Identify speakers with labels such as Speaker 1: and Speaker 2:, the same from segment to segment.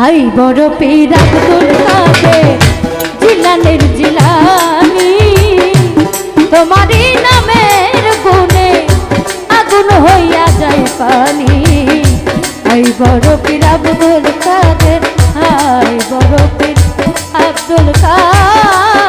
Speaker 1: High বড় পীর আব্দুল কাদের জিলানের জিলানি, তোমারই নামের গুণে আগুন হইয়া যায় পানি। আই বড় পীর আব্দুল কাদের, হাই বড় পীর আব্দুল কাদের।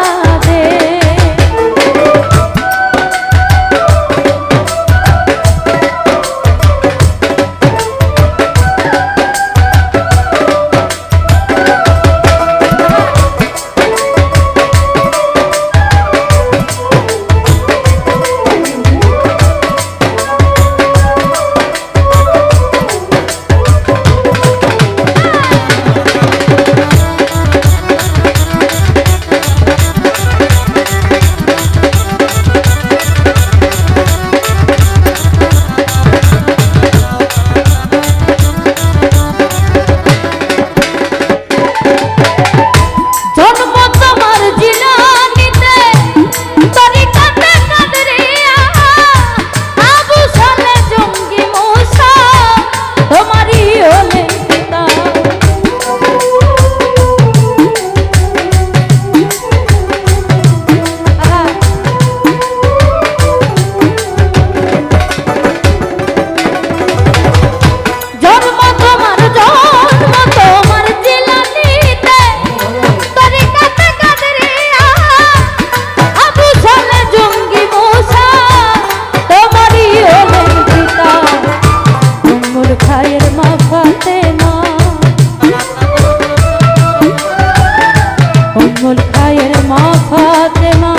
Speaker 1: উম্মুল খায়ের মা ফাতেমা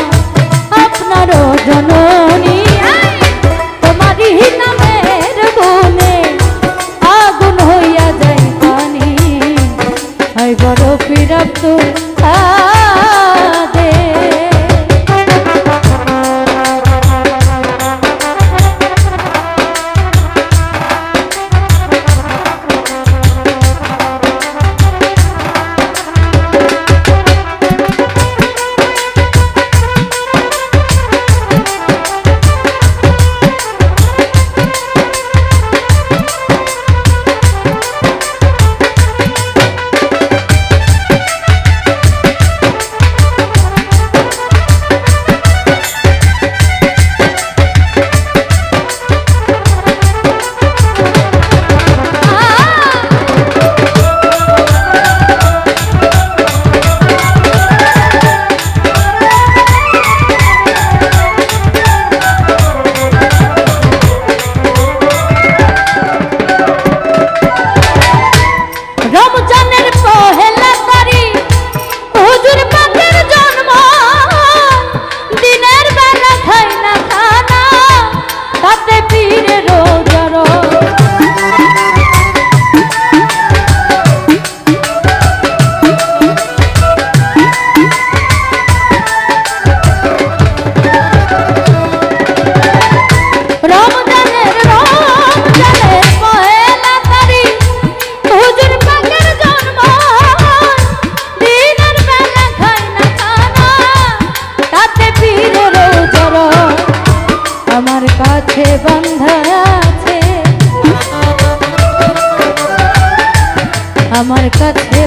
Speaker 1: আপনারও জননী তোমারই নামের আগুন হইয়া যায় পানি। হাই বড় আমার কাছে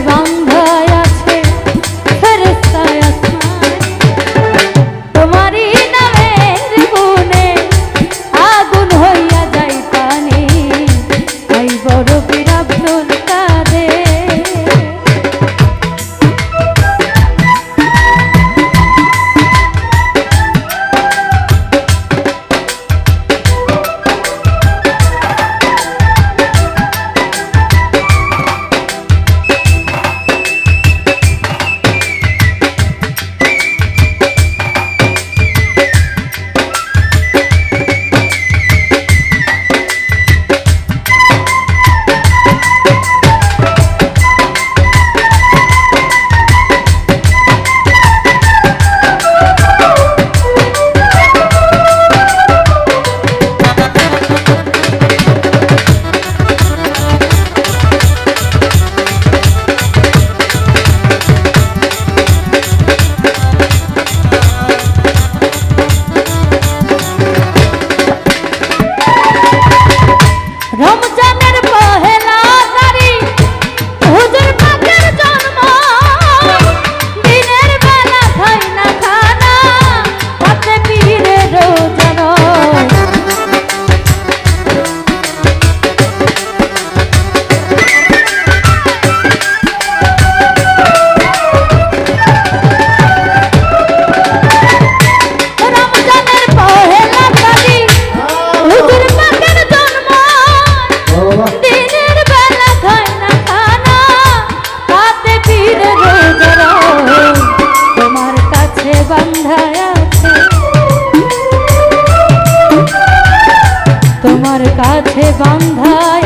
Speaker 1: हमारे बांधा